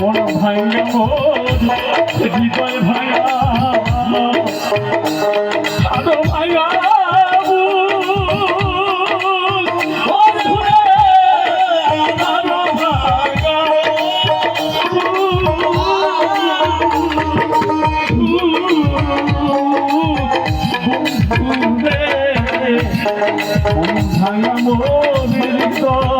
মন ভাঙা হৃদয় ভাঙা আদো ভাঙা ভাঙা মোর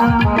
থাকি।